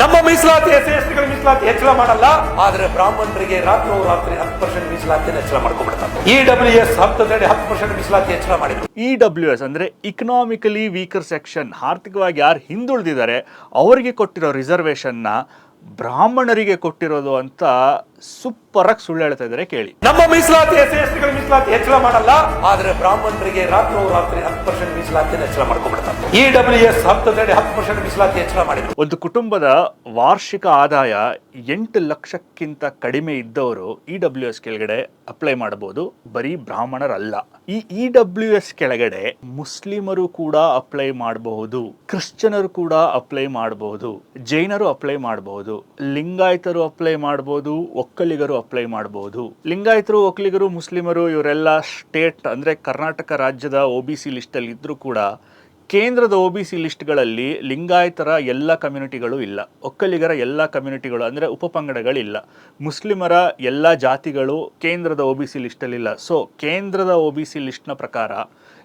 ನಮ್ಮ ಮೀಸಲಾತಿ ಎಸ್ ಎಸ್ಟಿಗಳ ಮೀಸಲಾತಿ ಹೆಚ್ಚಳ ಮಾಡಲ್ಲ. ಆದ್ರೆ ಬ್ರಾಹ್ಮಣರಿಗೆ ರಾತ್ರಿ ರಾತ್ರಿ ಹತ್ತು ಪರ್ಸೆಂಟ್ ಮೀಸಲಾತಿ ಹೆಚ್ಚಳ ಮಾಡ್ಕೊಂಡ್ಬಿಡ್ತಾರೆ. ಇ ಡಬ್ಲ್ಯೂ ಎಸ್ ಹತ್ತದಲ್ಲಿ ಹತ್ತು ಪರ್ಸೆಂಟ್ ಮೀಸಲಾತಿ ಹೆಚ್ಚಳ ಮಾಡಿದ್ರು. ಇ ಡಬ್ಲ್ಯೂ ಎಸ್ ಅಂದ್ರೆ ಇಕನಾಮಿಕಲಿ ವೀಕರ್ ಸೆಕ್ಷನ್ ಆರ್ಥಿಕವಾಗಿ ಯಾರು ಹಿಂದುಳಿದಿದ್ದಾರೆ, ಅವರಿಗೆ ಕೊಟ್ಟಿರೋ ರಿಸರ್ವೇಷನ್ನ ಬ್ರಾಹ್ಮಣರಿಗೆ ಕೊಟ್ಟಿರೋದು ಅಂತ ಸೂಪರ್ ಆಗಿ ಸುಳ್ಳು ಹೇಳ್ತಾ ಇದ್ದಾರೆ ಕೇಳಿ. ನಮ್ಮ ಮೀಸಲಾತಿ ಎಸ್ ಎಸ್ಟಿಗಳ ಮೀಸಲಾತಿ ಹೆಚ್ಚಳ ಮಾಡಲ್ಲ ಆದ್ರೆ ಬ್ರಾಹ್ಮಣರಿಗೆ ರಾತ್ರಿ ರಾತ್ರಿ ಹತ್ತು ಪರ್ಸೆಂಟ್ ಮೀಸಲಾತಿ ಹೆಚ್ಚಳ ಮಾಡ್ಕೊಂಡ್ಬಿಡ್ತಾರೆ. ಇ ಡಬ್ಲ್ಯೂ ಎಸ್ ಹತ್ತದಡಿ ಹತ್ತು ಪರ್ಸೆಂಟ್ ಮೀಸಲಾತಿ ಹೆಚ್ಚಳ ಮಾಡಿದ್ರು. ಒಂದು ಕುಟುಂಬದ ವಾರ್ಷಿಕ ಆದಾಯ ಎಂಟು ಲಕ್ಷಕ್ಕಿಂತ ಕಡಿಮೆ ಇದ್ದವರು ಇ ಡಬ್ಲ್ಯೂ ಎಸ್ ಕೆಳಗಡೆ ಅಪ್ಲೈ ಮಾಡಬಹುದು ಬರೀ ಬ್ರಾಹ್ಮಣರಲ್ಲ. ಈ ಇ ಡಬ್ಲ್ಯೂ ಎಸ್ ಕೆಳಗಡೆ ಮುಸ್ಲಿಮರು ಕೂಡ ಅಪ್ಲೈ ಮಾಡಬಹುದು ಕ್ರಿಶ್ಚಿಯನರು ಕೂಡ ಅಪ್ಲೈ ಮಾಡಬಹುದು ಜೈನರು ಅಪ್ಲೈ ಮಾಡಬಹುದು. ಲಿಂಗಾಯತರು ಅಪ್ಲೈ ಮಾಡಬಹುದು ಒಕ್ಕಲಿಗರು ಅಪ್ಲೈ ಮಾಡಬಹುದು ಲಿಂಗಾಯತರು, ಒಕ್ಕಲಿಗರು, ಮುಸ್ಲಿಮರು ಇವರೆಲ್ಲ ಸ್ಟೇಟ್ ಅಂದ್ರೆ ಕರ್ನಾಟಕ ರಾಜ್ಯದ ಒ ಬಿ ಸಿ ಲಿಸ್ಟ್ ಅಲ್ಲಿ ಇದ್ರೂ ಕೂಡ ಕೇಂದ್ರದ ಒ ಬಿ ಸಿ ಲಿಸ್ಟ್ಗಳಲ್ಲಿ ಲಿಂಗಾಯತರ ಎಲ್ಲ ಕಮ್ಯುನಿಟಿಗಳು ಇಲ್ಲ. ಒಕ್ಕಲಿಗರ ಎಲ್ಲ ಕಮ್ಯುನಿಟಿಗಳು ಅಂದರೆ ಉಪಪಂಗಡಗಳಿಲ್ಲ ಮುಸ್ಲಿಮರ ಎಲ್ಲ ಜಾತಿಗಳು ಕೇಂದ್ರದ ಒ ಬಿ ಸಿ ಲಿಸ್ಟಲ್ಲಿಲ್ಲ ಸೊ ಕೇಂದ್ರದ ಒ ಬಿ ಸಿ ಲಿಸ್ಟ್ನ ಪ್ರಕಾರ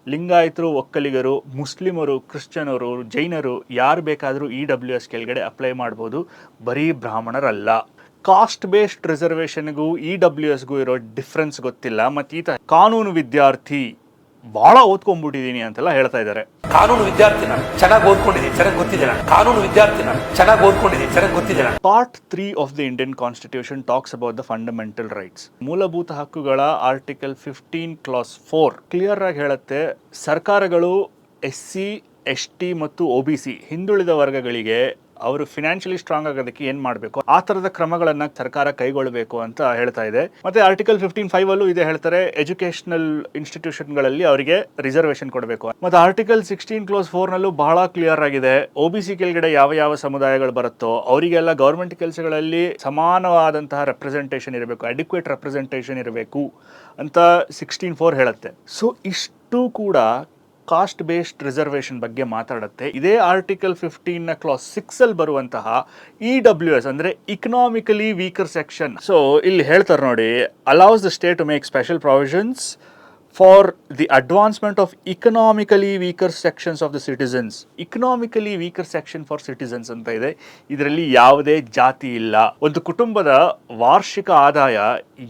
ಲಿಂಗಾಯತರು, ಒಕ್ಕಲಿಗರು, ಮುಸ್ಲಿಮರು, ಕ್ರಿಶ್ಚಿಯನರು, ಜೈನರು, ಯಾರು ಬೇಕಾದರೂ ಇ ಡಬ್ಲ್ಯೂ ಎಸ್ ಕೆಳಗಡೆ ಅಪ್ಲೈ ಮಾಡ್ಬೋದು. ಬರೀ ಬ್ರಾಹ್ಮಣರಲ್ಲ. ಕಾಸ್ಟ್ ಬೇಸ್ಡ್ ರಿಸರ್ವೇಷನ್ಗೂ ಇ ಡಬ್ಲ್ಯೂ ಎಸ್ಗೂ ಇರೋ ಡಿಫ್ರೆನ್ಸ್ ಗೊತ್ತಿಲ್ಲ. ಮತ್ತು ಈತ ಕಾನೂನು ವಿದ್ಯಾರ್ಥಿ. ಭಾಳ ಓದ್ಕೊಂಡ್ಬಿಟ್ಟಿದ್ದೀನಿ ಅಂತೆಲ್ಲ ಹೇಳ್ತಾ ಇದ್ದಾರೆ. ಕಾನೂನು ವಿದ್ಯಾರ್ಥಿ ನಾನು ಚೆನ್ನಾಗಿ ಓದ್ಕೊಂಡಿದ್ದೀನಿ ಚೆನ್ನಾಗಿ ಗೊತ್ತಿದೆ ನಾನು. ಕಾನೂನು ವಿದ್ಯಾರ್ಥಿ ನಾನು ಚೆನ್ನಾಗಿ ಓದ್ಕೊಂಡಿದ್ದೀನಿ ಚೆನ್ನಾಗಿ ಗೊತ್ತಿದೆ ನಾನು. Part three of the Indian constitution talks about the fundamental rights ಮೂಲಭೂತ ಹಕ್ಕುಗಳ article fifteen clause four clear ಆಗಿ ಹೇಳುತ್ತೆ ಸರ್ಕಾರಗಳು ಎಸ್ ಸಿ ಎಸ್ ಟಿ ಮತ್ತು ಒ ಬಿ ಸಿ ಹಿಂದುಳಿದ ವರ್ಗಗಳಿಗೆ ಅವರು ಫಿನಾನ್ಷಿಯಲಿ ಸ್ಟ್ರಾಂಗ್ ಆಗೋದಕ್ಕೆ ಏನು ಮಾಡಬೇಕು? ಆ ಥರದ ಕ್ರಮಗಳನ್ನು ಸರ್ಕಾರ ಕೈಗೊಳ್ಳಬೇಕು ಅಂತ ಹೇಳ್ತಾ ಇದೆ. ಮತ್ತೆ ಆರ್ಟಿಕಲ್ ಫಿಫ್ಟೀನ್ ಫೈವ್ ಅಲ್ಲೂ ಇದೆ ಹೇಳ್ತಾರೆ ಎಜುಕೇಶನಲ್ ಇನ್ಸ್ಟಿಟ್ಯೂಷನ್ಗಳಲ್ಲಿ ಅವರಿಗೆ ರಿಸರ್ವೇಶನ್ ಕೊಡಬೇಕು. ಮತ್ತೆ ಆರ್ಟಿಕಲ್ ಸಿಕ್ಸ್ಟೀನ್ ಕ್ಲೋಸ್ ಫೋರ್ನಲ್ಲೂ ಬಹಳ ಕ್ಲಿಯರ್ ಆಗಿದೆ. ಓ ಬಿ ಸಿ ಕೆಳಗಡೆ ಯಾವ ಯಾವ ಸಮುದಾಯಗಳು ಬರುತ್ತೋ, ಅವರಿಗೆಲ್ಲ ಗೌರ್ಮೆಂಟ್ ಕೆಲಸಗಳಲ್ಲಿ ಸಮಾನವಾದಂತಹ ರೆಪ್ರೆಸೆಂಟೇಷನ್ ಇರಬೇಕು ಅಡಿಕ್ವೇಟ್ ರೆಪ್ರೆಸೆಂಟೇಷನ್ ಇರಬೇಕು ಅಂತ ಸಿಕ್ಸ್ಟೀನ್ ಫೋರ್ ಹೇಳುತ್ತೆ. ಸೊ ಇಷ್ಟು ಕೂಡ ಕಾಸ್ಟ್ ಬೇಸ್ಡ್ ರಿಸರ್ವೇಷನ್ ಬಗ್ಗೆ ಮಾತಾಡುತ್ತೆ. ಇದೇ ಆರ್ಟಿಕಲ್ ಫಿಫ್ಟೀನ್ನ ಕ್ಲಾಸ್ ಸಿಕ್ಸ್ ಅಲ್ಲಿ ಬರುವಂತಹ ಇ ಡಬ್ಲ್ಯೂ ಎಸ್ ಅಂದ್ರೆ ಇಕನಾಮಿಕಲಿ ವೀಕರ್ ಸೆಕ್ಷನ್ ಸೊ ಇಲ್ಲಿ ಹೇಳ್ತಾರೆ ನೋಡಿ allows the state to make special provisions for the advancement of economically weaker sections of the citizens economically weaker section for citizens ಅಂತ ಇದೆ. ಇದರಲ್ಲಿ ಯಾವುದೇ ಜಾತಿ ಇಲ್ಲ. ಒಂದು ಕುಟುಂಬದ ವಾರ್ಷಿಕ ಆದಾಯ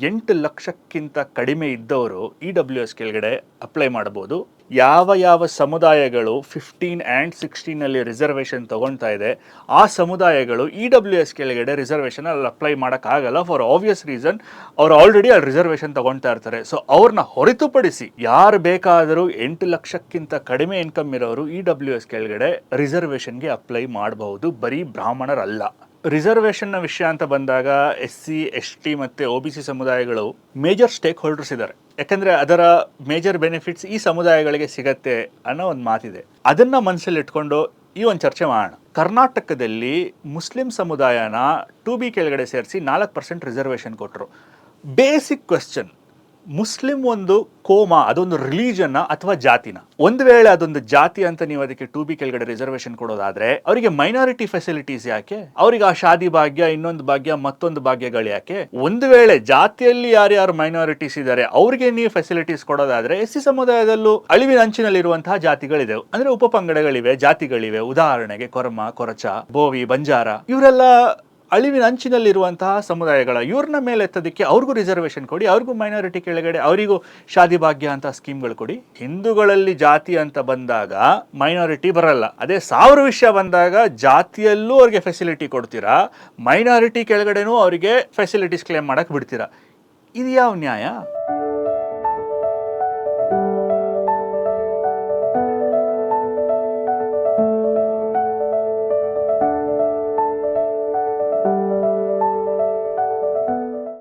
ಎಂಟು ಲಕ್ಷಕ್ಕಿಂತ ಕಡಿಮೆ ಇದ್ದವರು ಇ ಡಬ್ಲ್ಯೂ ಎಸ್ ಕೆಳಗಡೆ ಅಪ್ಲೈ ಮಾಡಬಹುದು. ಯಾವ ಯಾವ ಸಮುದಾಯಗಳು ಫಿಫ್ಟೀನ್ ಆ್ಯಂಡ್ ಸಿಕ್ಸ್ಟೀನಲ್ಲಿ ರಿಸರ್ವೇಷನ್ ತಗೊಳ್ತಾ ಇದೆ, ಆ ಸಮುದಾಯಗಳು ಇ ಡಬ್ಲ್ಯೂ ಎಸ್ ಕೆಳಗಡೆ ರಿಸರ್ವೇಷನ್ ಅಲ್ಲಿ ಅಪ್ಲೈ ಮಾಡೋಕ್ಕಾಗಲ್ಲ ಫಾರ್ ಆಬ್ವಿಯಸ್ ರೀಸನ್ ಅವ್ರು ಆಲ್ರೆಡಿ ಅಲ್ಲಿ ರಿಸರ್ವೇಷನ್ ತೊಗೊಳ್ತಾ ಇರ್ತಾರೆ. ಸೊ ಅವ್ರನ್ನ ಹೊರತುಪಡಿಸಿ ಯಾರು ಬೇಕಾದರೂ ಎಂಟು ಲಕ್ಷಕ್ಕಿಂತ ಕಡಿಮೆ ಇನ್ಕಮ್ ಇರೋರು ಇ ಡಬ್ಲ್ಯೂ ಎಸ್ ಕೆಳಗಡೆ ರಿಸರ್ವೇಷನ್ಗೆ ಅಪ್ಲೈ ಮಾಡಬಹುದು. ಬರೀ ಬ್ರಾಹ್ಮಣರಲ್ಲ. ರಿಸರ್ವೇಷನ್ನ ವಿಷಯ ಅಂತ ಬಂದಾಗ ಎಸ್ ಸಿ, ಎಸ್ ಟಿ ಮತ್ತು ಒ ಬಿ ಸಿ ಸಮುದಾಯಗಳು ಮೇಜರ್ ಸ್ಟೇಕ್ ಹೋಲ್ಡರ್ಸ್ ಇದ್ದಾರೆ. ಯಾಕಂದರೆ ಅದರ ಮೇಜರ್ ಬೆನಿಫಿಟ್ಸ್ ಈ ಸಮುದಾಯಗಳಿಗೆ ಸಿಗತ್ತೆ ಅನ್ನೋ ಒಂದು ಮಾತಿದೆ. ಅದನ್ನು ಮನಸ್ಸಲ್ಲಿ ಇಟ್ಕೊಂಡು ಈ ಒಂದು ಚರ್ಚೆ ಮಾಡೋಣ. ಕರ್ನಾಟಕದಲ್ಲಿ ಮುಸ್ಲಿಂ ಸಮುದಾಯನ ಟು ಬಿ ಕೆಳಗಡೆ ಸೇರಿಸಿ ನಾಲ್ಕು ಪರ್ಸೆಂಟ್ ರಿಸರ್ವೇಷನ್ ಕೊಟ್ಟರು ಬೇಸಿಕ್ ಕ್ವೆಶ್ಚನ್ ಮುಸ್ಲಿಂ ಒಂದು ಕೋಮ, ಅದೊಂದು ರಿಲೀಜನ್ನ ಅಥವಾ ಜಾತಿನ? ಒಂದು ವೇಳೆ ಅದೊಂದು ಜಾತಿ ಅಂತ ನೀವು ಅದಕ್ಕೆ ಟು ಬಿ ಕೆಳಗಡೆ ರಿಸರ್ವೇಶನ್ ಕೊಡೋದಾದ್ರೆ, ಅವರಿಗೆ ಮೈನಾರಿಟಿ ಫೆಸಿಲಿಟೀಸ್ ಯಾಕೆ? ಅವರಿಗೆ ಆ ಶಾದಿ ಭಾಗ್ಯ, ಇನ್ನೊಂದು ಭಾಗ್ಯ, ಮತ್ತೊಂದು ಭಾಗ್ಯಗಳು ಯಾಕೆ? ಒಂದು ವೇಳೆ ಜಾತಿಯಲ್ಲಿ ಯಾರ್ಯಾರು ಮೈನಾರಿಟೀಸ್ ಇದ್ದಾರೆ ಅವರಿಗೆ ನೀವು ಫೆಸಿಲಿಟೀಸ್ ಕೊಡೋದಾದ್ರೆ ಎಸ್ ಸಿ ಸಮುದಾಯದಲ್ಲೂ ಅಳಿವಿನ ಅಂಚಿನಲ್ಲಿರುವಂತಹ ಜಾತಿಗಳಿದೆ ಅಂದ್ರೆ ಉಪಪಂಗಡಗಳಿವೆ, ಜಾತಿಗಳಿವೆ. ಉದಾಹರಣೆಗೆ ಕೊರಮ, ಕೊರಚ, ಬೋವಿ, ಬಂಜಾರ, ಇವರೆಲ್ಲ ಅಳಿವಿನ ಅಂಚಿನಲ್ಲಿರುವಂತಹ ಸಮುದಾಯಗಳ, ಇವ್ರನ್ನ ಮೇಲೆ ಎತ್ತೋದಕ್ಕೆ ಅವ್ರಿಗೂ ರಿಸರ್ವೇಷನ್ ಕೊಡಿ, ಅವ್ರಿಗೂ ಮೈನಾರಿಟಿ ಕೆಳಗಡೆ, ಅವರಿಗೂ ಶಾದಿ ಭಾಗ್ಯ ಅಂತ ಸ್ಕೀಮ್ಗಳು ಕೊಡಿ. ಹಿಂದೂಗಳಲ್ಲಿ ಜಾತಿ ಅಂತ ಬಂದಾಗ ಮೈನಾರಿಟಿ ಬರಲ್ಲ. ಅದೇ ಸಾವಿರ ವಿಷಯ ಬಂದಾಗ ಜಾತಿಯಲ್ಲೂ ಅವ್ರಿಗೆ ಫೆಸಿಲಿಟಿ ಕೊಡ್ತೀರಾ ಮೈನಾರಿಟಿ ಕೆಳಗಡೆನೂ ಅವರಿಗೆ ಫೆಸಿಲಿಟೀಸ್ ಕ್ಲೇಮ್ ಮಾಡಕ್ಕೆ ಬಿಡ್ತೀರಾ. ಇದು ಯಾವ ನ್ಯಾಯ?